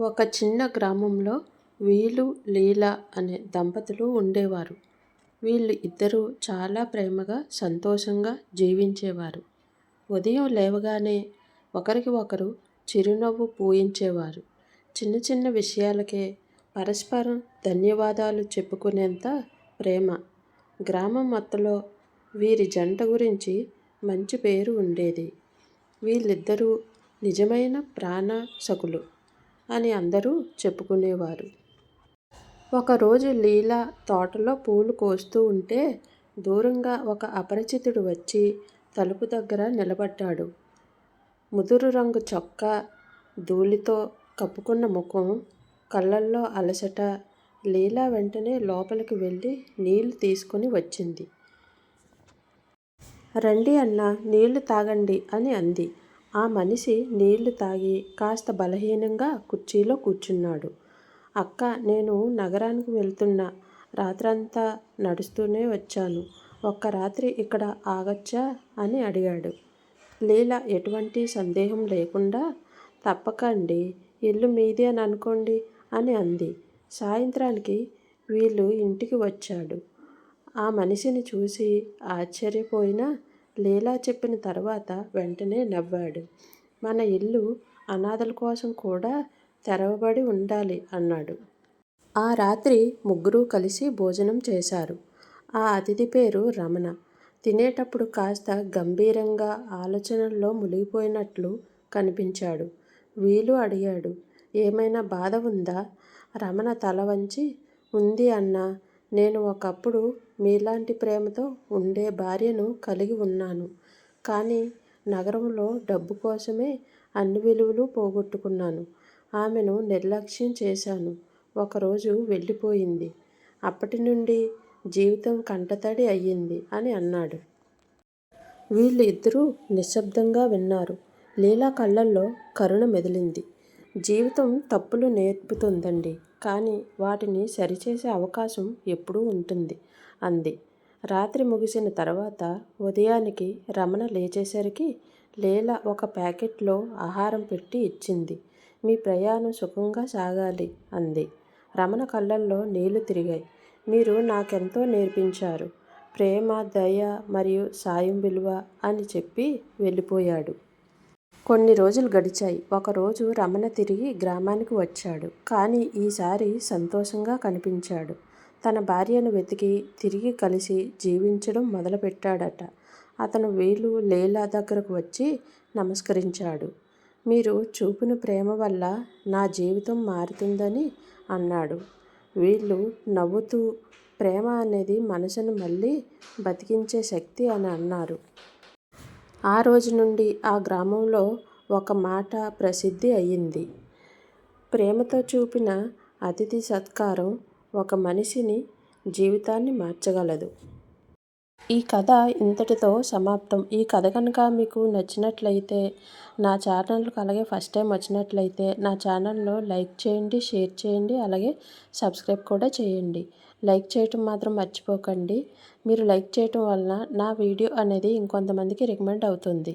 ఒక చిన్న గ్రామంలో వీలు లీల అనే దంపతులు ఉండేవారు. వీళ్ళు ఇద్దరూ చాలా ప్రేమగా సంతోషంగా జీవించేవారు. ఉదయం లేవగానే ఒకరికి ఒకరు చిరునవ్వు పూయించేవారు. చిన్న చిన్న విషయాలకే పరస్పరం ధన్యవాదాలు చెప్పుకునేంత ప్రేమ. గ్రామం మొత్తంలో వీరి జంట గురించి మంచి పేరు ఉండేది. వీళ్ళిద్దరూ నిజమైన ప్రాణ సకులు అని అందరూ చెప్పుకునేవారు. ఒకరోజు లీల తోటలో పూలు కోస్తూ ఉంటే దూరంగా ఒక అపరిచితుడు వచ్చి తలుపు దగ్గర నిలబడ్డాడు. ముదురు రంగు చొక్కా ధూళితో కప్పుకున్న ముఖం కళ్ళల్లో అలసట. లీలా వెంటనే లోపలికి వెళ్ళి నీళ్ళు తీసుకుని వచ్చింది. రండి అన్న నీళ్ళు తాగండి అని అంది. ఆ మనిషి నీళ్ళు తాగి కాస్త బలహీనంగా కుర్చీలో కూర్చున్నాడు. అక్క నేను నగరానికి వెళ్తున్నా. రాత్రంతా నడుస్తూనే వచ్చాను. ఒక్క రాత్రి ఇక్కడ ఆగచ్చా అని అడిగాడు. లీల ఎటువంటి సందేహం లేకుండా తప్పకండి ఇల్లు మీదేననుకోండి అని అంది. సాయంత్రానికి వీళ్ళు ఇంటికి వచ్చాడు. ఆ మనిషిని చూసి ఆశ్చర్యపోయినా లీలా చెప్పిన తర్వాత వెంటనే నవ్వాడు. మన ఇల్లు అనాథల కోసం కూడా తెరవబడి ఉండాలి అన్నాడు. ఆ రాత్రి ముగ్గురూ కలిసి భోజనం చేశారు. ఆ అతిథి పేరు రమణ. తినేటప్పుడు కాస్త గంభీరంగా ఆలోచనల్లో మునిగిపోయినట్లు కనిపించాడు. వీలు అడిగాడు. ఏమైనా బాధ ఉందా? రమణ తల వంచి ఉంది అన్నా! నేను ఒకప్పుడు మీలాంటి ప్రేమతో ఉండే భార్యను కలిగి ఉన్నాను. కానీ నగరంలో డబ్బు కోసమే అన్ని విలువలు పోగొట్టుకున్నాను. ఆమెను నిర్లక్ష్యం చేశాను. ఒకరోజు వెళ్ళిపోయింది. అప్పటి నుండి జీవితం కంటతడి అయ్యింది అని అన్నాడు. వీళ్ళు ఇద్దరూ నిశ్శబ్దంగా విన్నారు. లీలా కళ్ళల్లో కరుణ మెదిలింది. జీవితం తప్పులు నేర్పుతుందండి కానీ వాటిని సరిచేసే అవకాశం ఎప్పుడూ ఉంటుంది అంది. రాత్రి ముగిసిన తర్వాత ఉదయానికి రమణ లేచేసరికి లీల ఒక ప్యాకెట్లో ఆహారం పెట్టి ఇచ్చింది. మీ ప్రయాణం సుఖంగా సాగాలి అంది. రమణ కళ్ళల్లో నీళ్ళు తిరిగాయి. మీరు నాకెంతో నేర్పించారు. ప్రేమ, దయ మరియు సాయం విలువ అని చెప్పి వెళ్ళిపోయాడు. కొన్ని రోజులు గడిచాయి. ఒకరోజు రమణ తిరిగి గ్రామానికి వచ్చాడు. కానీ ఈసారి సంతోషంగా కనిపించాడు. తన భార్యను వెతికి తిరిగి కలిసి జీవించడం మొదలుపెట్టాడట. అతను వీలు లేలా దగ్గరకు వచ్చి నమస్కరించాడు. మీరు చూపిన ప్రేమ వల్ల నా జీవితం మారుతుందని అన్నాడు. వీళ్ళు నవ్వుతూ ప్రేమ అనేది మనసును మళ్ళీ బతికించే శక్తి అని అన్నారు. ఆ రోజు నుండి ఆ గ్రామంలో ఒక మాట ప్రసిద్ధి అయింది. ప్రేమతో చూపిన అతిథి సత్కారం ఒక మనిషిని జీవితాన్ని మార్చగలదు. ఈ కథ ఇంతటితో సమాప్తం. ఈ కథ కనుక మీకు నచ్చినట్లయితే నా ఛానల్కి అలాగే ఫస్ట్ టైం వచ్చినట్లయితే నా ఛానల్లో లైక్ చేయండి షేర్ చేయండి అలాగే సబ్స్క్రైబ్ కూడా చేయండి. లైక్ చేయటం మాత్రం మర్చిపోకండి. మీరు లైక్ చేయటం వలన నా వీడియో అనేది ఇంకొంతమందికి రికమెండ్ అవుతుంది.